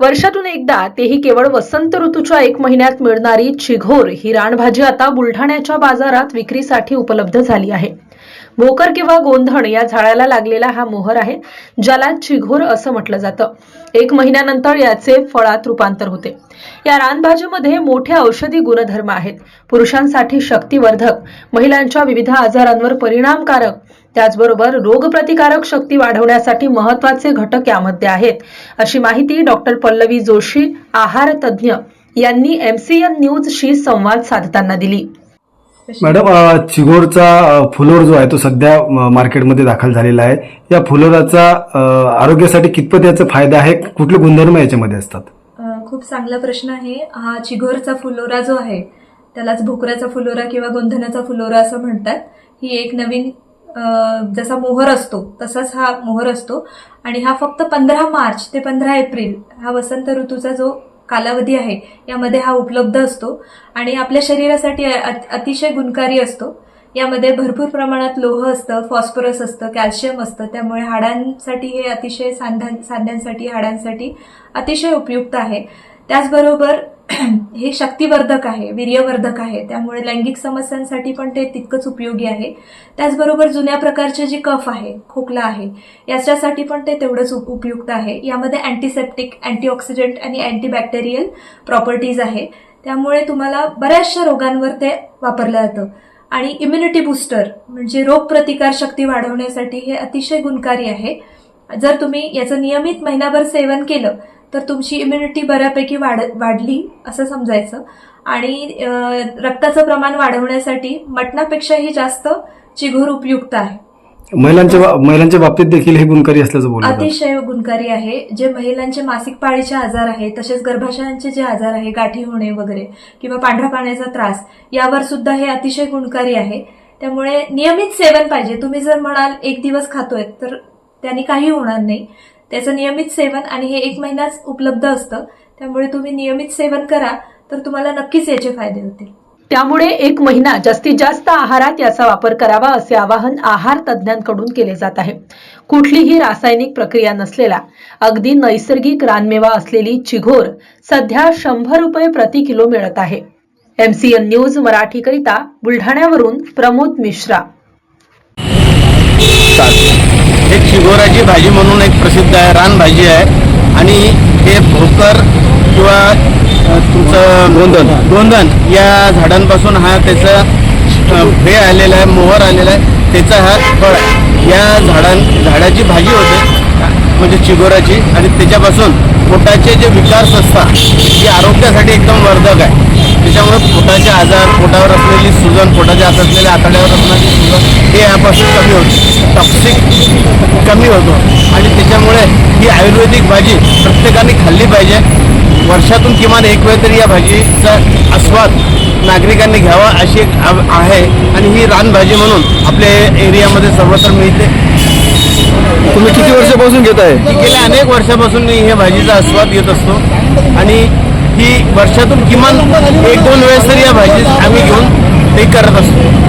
वर्षातून एकदा तेही केवळ वसंत ऋतूच्या एक महिन्यात मिळणारी चिघोर ही रानभाजी आता बुलढाण्याच्या बाजारात विक्रीसाठी उपलब्ध झाली आहे. भोकर किंवा गोंधण या झाडाला लागलेला हा मोहर आहे ज्याला चिघोर असं म्हटलं जातं. एक महिन्यानंतर याचे फळात रूपांतर होते. या रानभाजीमध्ये मोठे औषधी गुणधर्म आहेत. पुरुषांसाठी शक्तिवर्धक महिलांच्या विविध आजारांवर परिणामकारक त्याचबरोबर रोगप्रतिकारक शक्ती वाढवण्यासाठी महत्त्वाचे घटक यामध्ये आहेत अशी माहिती डॉक्टर पल्लवी जोशी आहार तज्ज्ञ यांनी एमसीएन न्यूजशी संवाद साधताना दिली. मॅडम चिगोरचा फुलोर जो आहे तो सध्या मार्केटमध्ये दाखल झालेला आहे. या फुलोराचा आरोग्यासाठी कितपत याचा फायदा आहे? कुठले गुणधर्म याच्यामध्ये असतात? खूप चांगला प्रश्न आहे. हा चिघोरचा फुलोरा जो आहे त्यालाच भोकराचा फुलोरा किंवा गोंधनाचा फुलोरा असं म्हणतात. ही एक नवीन जसा मोहर असतो तसाच हा मोहर असतो. आणि हा फक्त पंधरा मार्च ते पंधरा एप्रिल हा वसंत ऋतूचा जो कालावधी आहे यामध्ये हा उपलब्ध असतो आणि आपल्या शरीरासाठी अतिशय गुणकारी असतो. यामध्ये भरपूर प्रमाणात लोह असतं फॉस्फरस असतं कॅल्शियम असतं त्यामुळे हाडांसाठी हे अतिशय सांध्यां सांध्यांसाठी हाडांसाठी अतिशय उपयुक्त आहे. त्याचबरोबर हे शक्तिवर्धक आहे वीर्यवर्धक आहे. त्यामुळे लैंगिक समस्यांसाठी पण ते तितकंच उपयोगी आहे. त्याचबरोबर जुन्या प्रकारचे जे कफ आहे खोकला आहे याच्यासाठी पण ते तेवढंच उपयुक्त आहे. यामध्ये अँटीसेप्टिक अँटीऑक्सिडंट आणि अँटीबॅक्टेरियल प्रॉपर्टीज आहे. त्यामुळे तुम्हाला बऱ्याचशा रोगांवर ते वापरलं जातं. आणि इम्युनिटी बूस्टर म्हणजे रोगप्रतिकारशक्ती वाढवण्यासाठी हे अतिशय गुणकारी आहे. जर तुम्ही याचं नियमित महिनाभर सेवन केलं तर तुमची इम्युनिटी बऱ्यापैकी वाढ वाढली असं समजायचं. आणि रक्ताचं प्रमाण वाढवण्यासाठी मटणापेक्षाही जास्त चिघोर उपयुक्त आहे. महिलांच्या महिलांच्या बाबतीत देखील हे गुणकारी असल्याचं. अतिशय गुणकारी आहे. जे महिलांचे मासिक पाळीचे आजार आहे तसेच गर्भाशयांचे जे आजार आहे गाठी होणे वगैरे किंवा पांढऱ्या पाण्याचा त्रास यावर सुद्धा हे अतिशय गुणकारी आहे. त्यामुळे नियमित सेवन पाहिजे. तुम्ही जर म्हणाल एक दिवस खातोय तर त्यांनी काही होणार नाही. त्याचं नियमित सेवन आणि हे एक महिनाच उपलब्ध असतं. त्यामुळे तुम्ही नियमित सेवन करा तर तुम्हाला नक्कीच याचे फायदे होतील. त्यामुळे एक महिना जास्तीत जास्त आहारात याचा वापर करावा असे आवाहन आहार तज्ज्ञांकडून केले जात आहे. कुठलीही रासायनिक प्रक्रिया नसलेला अगदी नैसर्गिक रानमेवा असलेली चिघोर सध्या शंभर रुपये प्रति किलो मिळत आहे. एमसीएन न्यूज मराठीकरिता बुलढाण्यावरून प्रमोद मिश्रा. एक शिगोराची भाजी म्हणून एक प्रसिद्ध आहे रानभाजी आहे. आणि हे भोकर किंवा तुमचं गोंधन गोंधन या झाडांपासून हा त्याचा हे आलेला आहे मोहर आलेला आहे. त्याचा हा फळ आहे. या झाडां झाडाची भाजी होते म्हणजे चिगोराची आणि त्याच्यापासून पोटाचे जे विकास असतात ही आरोग्यासाठी एकदम वर्धक आहे. त्याच्यामुळे पोटाचे आजार पोटावर असलेली सुजन पोटाच्या आत असलेल्या आतड्यावर असणारी सुजन हे यापासून कमी होते. टॉक्सिक कमी होतो. आणि त्याच्यामुळे ही आयुर्वेदिक भाजी प्रत्येकाने खाल्ली पाहिजे. वर्षातून किमान एक वेळ तरी या भाजीचा आस्वाद नागरिकांनी घ्यावा अशी एक आहे. आणि ही रानभाजी म्हणून आपल्या एरियामध्ये सर्वत्र मिळते. तुम्ही किती वर्षापासून घेत आहे गेल्या अनेक वर्षापासून मी ह्या भाजीचा आस्वाद घेत असतो. आणि ही वर्षातून किमान एक दोन वेळेस तरी या भाजी आम्ही घेऊन ते करत असतो.